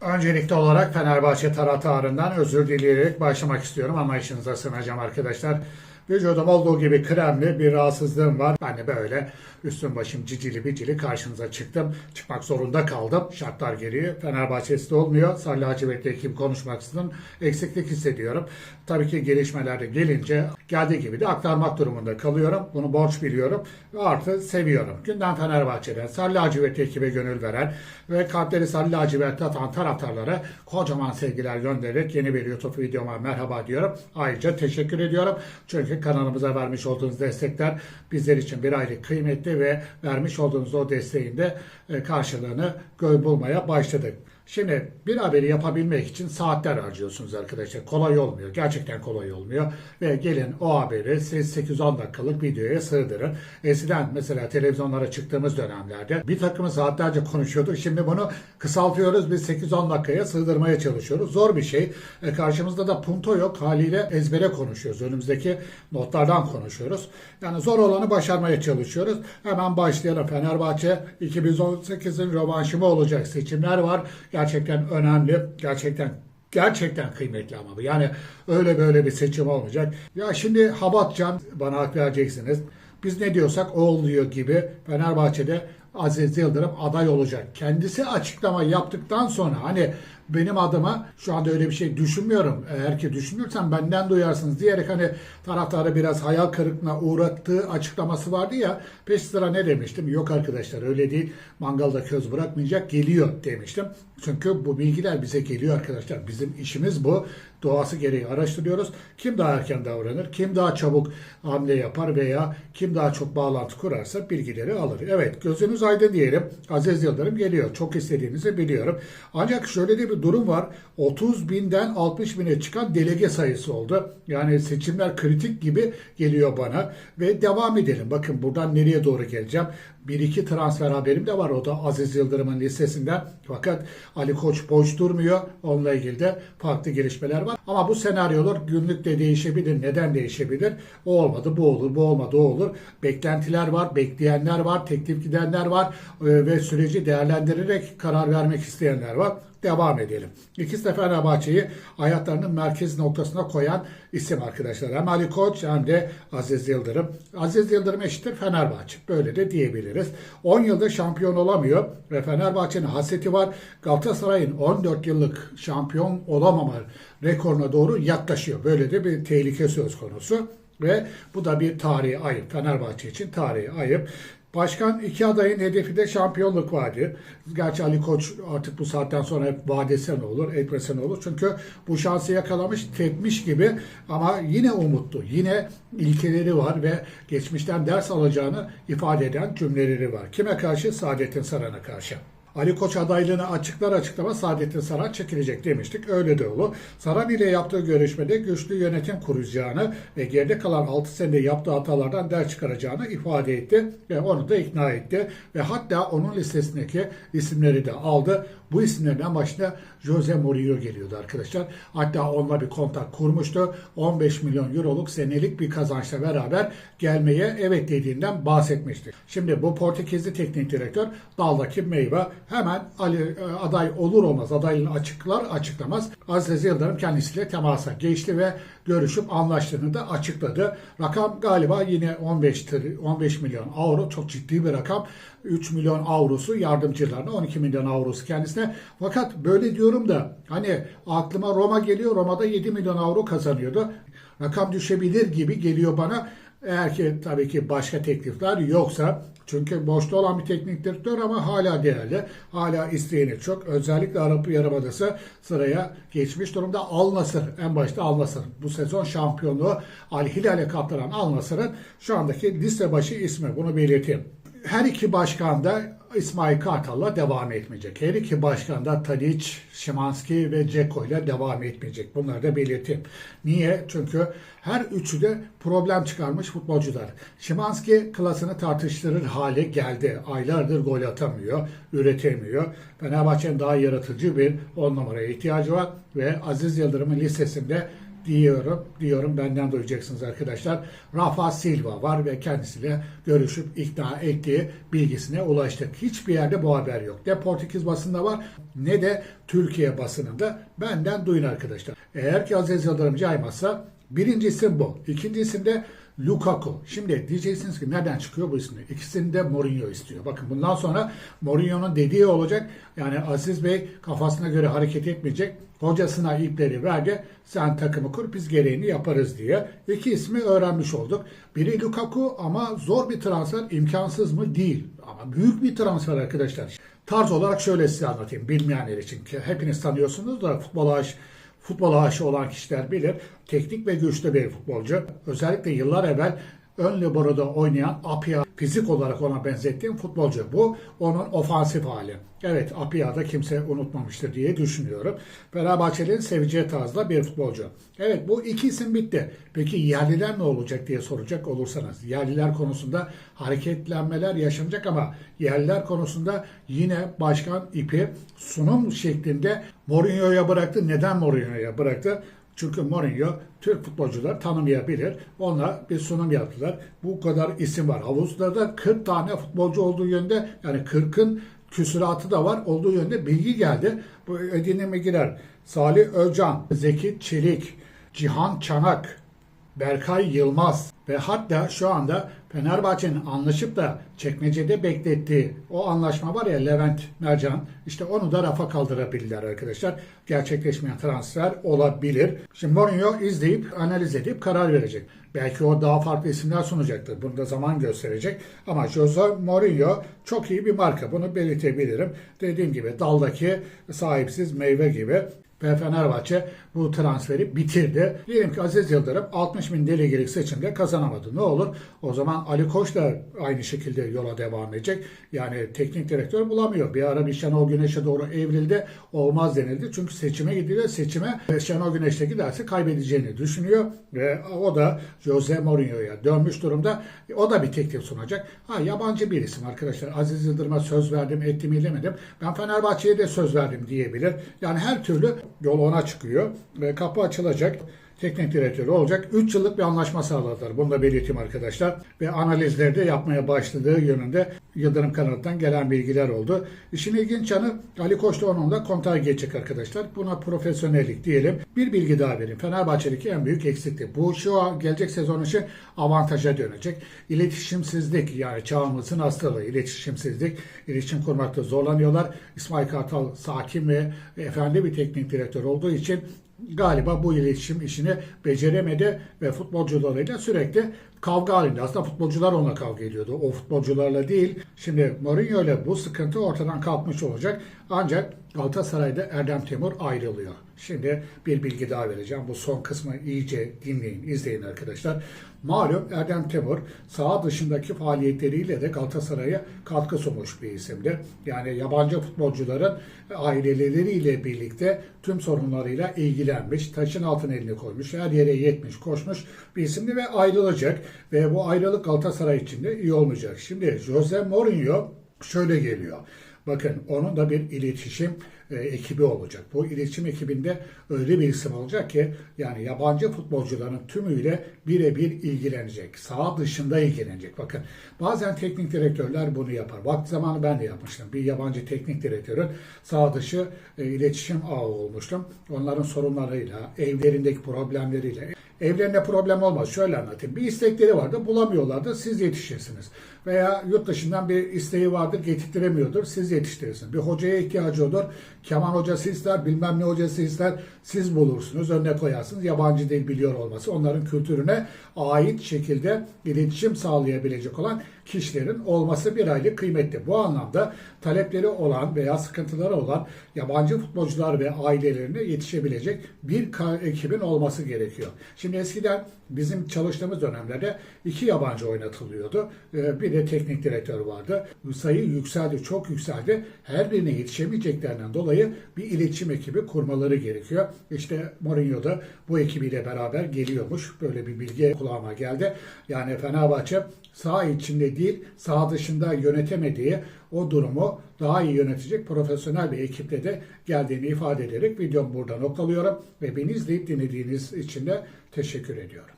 Öncelikli olarak Fenerbahçe taraftarından özür dileyerek başlamak istiyorum ama işinize sığınacağım arkadaşlar. Vücudum olduğu gibi kremli bir rahatsızlığım var. Ben de böyle üstüm başım cicili bicili karşınıza çıktım. Çıkmak zorunda kaldım. Şartlar gereği. Fenerbahçe'si de olmuyor. Sarı lacivertli ekip konuşmaksızın eksiklik hissediyorum. Tabii ki gelişmeler de gelince geldiği gibi de aktarmak durumunda kalıyorum. Bunu borç biliyorum ve artı seviyorum. Günden Fenerbahçe'den Sarı lacivertli ekibe gönül veren ve kalpleri Sarı lacivertli atan taraftarlara kocaman sevgiler göndererek yeni bir YouTube videoma merhaba diyorum. Ayrıca teşekkür ediyorum. Çünkü kanalımıza vermiş olduğunuz destekler bizler için bir ayrı kıymetli ve vermiş olduğunuz o desteğin de e, karşılığını bulmaya başladık. Şimdi bir haberi yapabilmek için saatler harcıyorsunuz arkadaşlar. Kolay olmuyor. Gerçekten kolay olmuyor. Ve gelin o haberi siz 8-10 dakikalık videoya sığdırın. Eskiden mesela televizyonlara çıktığımız dönemlerde bir takımı saatlerce konuşuyorduk. Şimdi bunu kısaltıyoruz. Biz 8-10 dakikaya sığdırmaya çalışıyoruz. Zor bir şey. E, karşımızda da punto yok. Haliyle ezbere konuşuyoruz. Önümüzdeki notlardan konuşuyoruz. Yani zor olanı başarmaya çalışıyoruz. Hemen başlayalım. Fenerbahçe 2018'in rövanşı mı olacak? Seçimler var. Gerçekten önemli. Gerçekten gerçekten kıymetli ama bu. Yani öyle böyle bir seçim olmayacak. Ya şimdi Habatcan bana hak vereceksiniz. Biz ne diyorsak o oluyor gibi Fenerbahçe'de Aziz Yıldırım aday olacak. Kendisi açıklama yaptıktan sonra hani benim adıma şu anda öyle bir şey düşünmüyorum. Eğer ki düşünürsen benden duyarsınız diyerek hani taraftarı biraz hayal kırıklığına uğrattığı açıklaması vardı ya. Peş sıra ne demiştim? Yok arkadaşlar öyle değil. Mangalda köz bırakmayacak geliyor demiştim. Çünkü bu bilgiler bize geliyor arkadaşlar. Bizim işimiz bu. Doğası gereği araştırıyoruz. Kim daha erken davranır, kim daha çabuk hamle yapar veya kim daha çok bağlantı kurarsa bilgileri alır. Evet gözünüz aydın diyelim. Aziz Yıldırım geliyor. Çok istediğinizi biliyorum. Ancak şöyle de bir durum var. 30 binden 60 bine çıkan delege sayısı oldu. Yani seçimler kritik gibi geliyor bana. Ve devam edelim. Bakın buradan nereye doğru geleceğim. Bir iki transfer haberim de var. O da Aziz Yıldırım'ın listesinden. Fakat Ali Koç boş durmuyor. Onunla ilgili de farklı gelişmeler var. Ama bu senaryolar günlük de değişebilir. Neden değişebilir? O olmadı, bu olur, bu olmadı, o olur. Beklentiler var, bekleyenler var, teklif gidenler var e, ve süreci değerlendirerek karar vermek isteyenler var. Devam edelim. İkisi de Fenerbahçe'yi hayatlarının merkez noktasına koyan isim arkadaşlar. Hem Ali Koç hem de Aziz Yıldırım. Aziz Yıldırım eşittir Fenerbahçe. Böyle de diyebiliriz. 10 yıldır şampiyon olamıyor ve Fenerbahçe'nin hasreti var. Galatasaray'ın 14 yıllık şampiyon olamama rekoruna doğru yaklaşıyor. Böyle de bir tehlike söz konusu. Ve bu da bir tarihi ayıp. Fenerbahçe için tarihi ayıp. Başkan iki adayın hedefi de şampiyonluk vaadi. Gerçi Ali Koç artık bu saatten sonra hep vadese ne olur, etmese ne olur. Çünkü bu şansı yakalamış, tepmiş gibi ama yine umutlu. Yine ilkeleri var ve geçmişten ders alacağını ifade eden cümleleri var. Kime karşı? Saadettin Saran'a karşı. Ali Koç adaylığını açıklar açıklama Saadettin Saran çekilecek demiştik. Öyle de oldu. Saran ile yaptığı görüşmede güçlü yönetim kuracağını ve geride kalan 6 senede yaptığı hatalardan ders çıkaracağını ifade etti ve onu da ikna etti. Ve hatta onun listesindeki isimleri de aldı. Bu isimlerden başında Jose Mourinho geliyordu arkadaşlar. Hatta onunla bir kontak kurmuştu. 15 milyon euroluk senelik bir kazançla beraber gelmeye evet dediğinden bahsetmişti. Şimdi bu Portekizli teknik direktör daldaki meyve hemen Ali e, aday olur olmaz adaylığını açıklar açıklamaz. Aziz Yıldırım kendisiyle temasa geçti ve görüşüp anlaştığını da açıkladı. Rakam galiba yine 15 tır- 15 milyon avro çok ciddi bir rakam. 3 milyon avrosu yardımcılarına 12 milyon avrosu kendisine. Fakat böyle diyorum da hani aklıma Roma geliyor. Roma'da 7 milyon avro kazanıyordu. Rakam düşebilir gibi geliyor bana. Eğer ki tabii ki başka teklifler yoksa çünkü boşta olan bir teknik direktör ama hala değerli. Hala isteyeni çok. Özellikle Arap Yarımadası sıraya geçmiş durumda. Al Nasır en başta Al Nasır. Bu sezon şampiyonluğu Al Hilal'e kaptıran Al Nasır'ın şu andaki liste başı ismi. Bunu belirteyim. Her iki başkan da İsmail Kartal'la devam etmeyecek. Her iki başkan da Tadic, Şimanski ve Ceko ile devam etmeyecek. Bunları da belirteyim. Niye? Çünkü her üçü de problem çıkarmış futbolcular. Şimanski klasını tartıştırır hale geldi. Aylardır gol atamıyor, üretemiyor. Fenerbahçe'nin daha yaratıcı bir on numaraya ihtiyacı var ve Aziz Yıldırım'ın listesinde diyorum, diyorum benden duyacaksınız arkadaşlar. Rafa Silva var ve kendisiyle görüşüp ikna ettiği bilgisine ulaştık. Hiçbir yerde bu haber yok. Ne Portekiz basında var ne de Türkiye basınında. Benden duyun arkadaşlar. Eğer ki Aziz Yıldırım caymazsa birinci isim bu. İkinci isim de Lukaku. Şimdi diyeceksiniz ki nereden çıkıyor bu isimler? İkisini de Mourinho istiyor. Bakın bundan sonra Mourinho'nun dediği olacak. Yani Aziz Bey kafasına göre hareket etmeyecek. Hocasına ipleri verdi. Sen takımı kur biz gereğini yaparız diye. İki ismi öğrenmiş olduk. Biri Lukaku ama zor bir transfer imkansız mı? Değil. Ama büyük bir transfer arkadaşlar. Tarz olarak şöyle size anlatayım bilmeyenler için ki hepiniz tanıyorsunuz da futbol aş futbola aşı olan kişiler bilir. Teknik ve güçlü bir futbolcu. Özellikle yıllar evvel ön liboroda oynayan Apia fizik olarak ona benzettiğim futbolcu. Bu onun ofansif hali. Evet Apia'da kimse unutmamıştır diye düşünüyorum. Fenerbahçeli'nin seveceği tarzda bir futbolcu. Evet bu iki isim bitti. Peki yerliler ne olacak diye soracak olursanız. Yerliler konusunda hareketlenmeler yaşanacak ama yerliler konusunda yine başkan ipi sunum şeklinde Mourinho'ya bıraktı. Neden Mourinho'ya bıraktı? Çünkü Mourinho Türk futbolcular tanımayabilir. Onlar bir sunum yaptılar. Bu kadar isim var. Havuzda da 40 tane futbolcu olduğu yönde yani 40'ın küsuratı da var olduğu yönde bilgi geldi. Bu edinime girer. Salih Özcan, Zeki Çelik, Cihan Çanak, Berkay Yılmaz ve hatta şu anda Fenerbahçe'nin anlaşıp da çekmecede beklettiği o anlaşma var ya Levent Mercan işte onu da rafa kaldırabilirler arkadaşlar. Gerçekleşmeyen transfer olabilir. Şimdi Mourinho izleyip analiz edip karar verecek. Belki o daha farklı isimler sunacaktır. Bunu da zaman gösterecek. Ama Jose Mourinho çok iyi bir marka. Bunu belirtebilirim. Dediğim gibi daldaki sahipsiz meyve gibi ve Fenerbahçe bu transferi bitirdi. Diyelim ki Aziz Yıldırım 60 bin delegelik seçimde kazanamadı. Ne olur? O zaman Ali Koç da aynı şekilde yola devam edecek. Yani teknik direktör bulamıyor. Bir ara bir Şenol Güneş'e doğru evrildi. Olmaz denildi. Çünkü seçime gidiyor. Seçime Şenol Güneş'te giderse kaybedeceğini düşünüyor. Ve o da Jose Mourinho'ya dönmüş durumda. O da bir teklif sunacak. Ha yabancı bir isim arkadaşlar. Aziz Yıldırım'a söz verdim, ettim, ilemedim. Ben Fenerbahçe'ye de söz verdim diyebilir. Yani her türlü yol ona çıkıyor ve kapı açılacak. Teknik direktörü olacak. 3 yıllık bir anlaşma sağladılar. Bunu da belirteyim arkadaşlar. Ve analizleri de yapmaya başladığı yönünde Yıldırım kanalından gelen bilgiler oldu. İşin ilginç yanı Ali Koç da onunla kontağa geçecek arkadaşlar. Buna profesyonellik diyelim. Bir bilgi daha vereyim. Fenerbahçe'deki en büyük eksiklik. Bu şu an gelecek sezon için avantaja dönecek. İletişimsizlik yani çağımızın hastalığı. İletişimsizlik. İletişim kurmakta zorlanıyorlar. İsmail Kartal sakin ve efendi bir teknik direktör olduğu için galiba bu iletişim işini beceremedi ve futbolcularıyla sürekli kavga halinde. Aslında futbolcular onunla kavga ediyordu. O futbolcularla değil. Şimdi Mourinho ile bu sıkıntı ortadan kalkmış olacak. Ancak Galatasaray'da Erdem Timur ayrılıyor. Şimdi bir bilgi daha vereceğim. Bu son kısmı iyice dinleyin, izleyin arkadaşlar. Malum Erdem Timur saha dışındaki faaliyetleriyle de Galatasaray'a katkı sunmuş bir isimdi. Yani yabancı futbolcuların aileleriyle birlikte tüm sorunlarıyla ilgilenmiş, taşın altına elini koymuş, her yere yetmiş, koşmuş bir isimdi ve ayrılacak. Ve bu ayrılık Galatasaray için de iyi olmayacak. Şimdi Jose Mourinho şöyle geliyor. Bakın onun da bir iletişim e, ekibi olacak. Bu iletişim ekibinde öyle bir isim olacak ki yani yabancı futbolcuların tümüyle birebir ilgilenecek. Saha dışında ilgilenecek. Bakın bazen teknik direktörler bunu yapar. Vakti zamanı ben de yapmıştım. Bir yabancı teknik direktörün saha dışı e, iletişim ağı olmuştum. Onların sorunlarıyla, evlerindeki problemleriyle Evlerinde problem olmaz. Şöyle anlatayım. Bir istekleri vardı, bulamıyorlardı. Siz yetişirsiniz. Veya yurt dışından bir isteği vardır, getirtiremiyordur. Siz yetiştirirsiniz. Bir hocaya ihtiyacı olur. Keman hocası ister, bilmem ne hocası ister. Siz bulursunuz, önüne koyarsınız. Yabancı dil biliyor olması. Onların kültürüne ait şekilde iletişim sağlayabilecek olan kişilerin olması bir aylık kıymetli. Bu anlamda talepleri olan veya sıkıntıları olan yabancı futbolcular ve ailelerine yetişebilecek bir ekibin olması gerekiyor. Şimdi eskiden bizim çalıştığımız dönemlerde iki yabancı oynatılıyordu. Ee, Bir de teknik direktör vardı. Sayı yükseldi, çok yükseldi. Her birine yetişemeyeceklerinden dolayı bir iletişim ekibi kurmaları gerekiyor. İşte Mourinho da bu ekibiyle beraber geliyormuş. Böyle bir bilgi kulağıma geldi. Yani Fenerbahçe saha içinde değil, saha dışında yönetemediği o durumu daha iyi yönetecek profesyonel bir ekiple de geldiğini ifade ederek videomu burada noktalıyorum ve beni izleyip dinlediğiniz için de teşekkür ediyorum.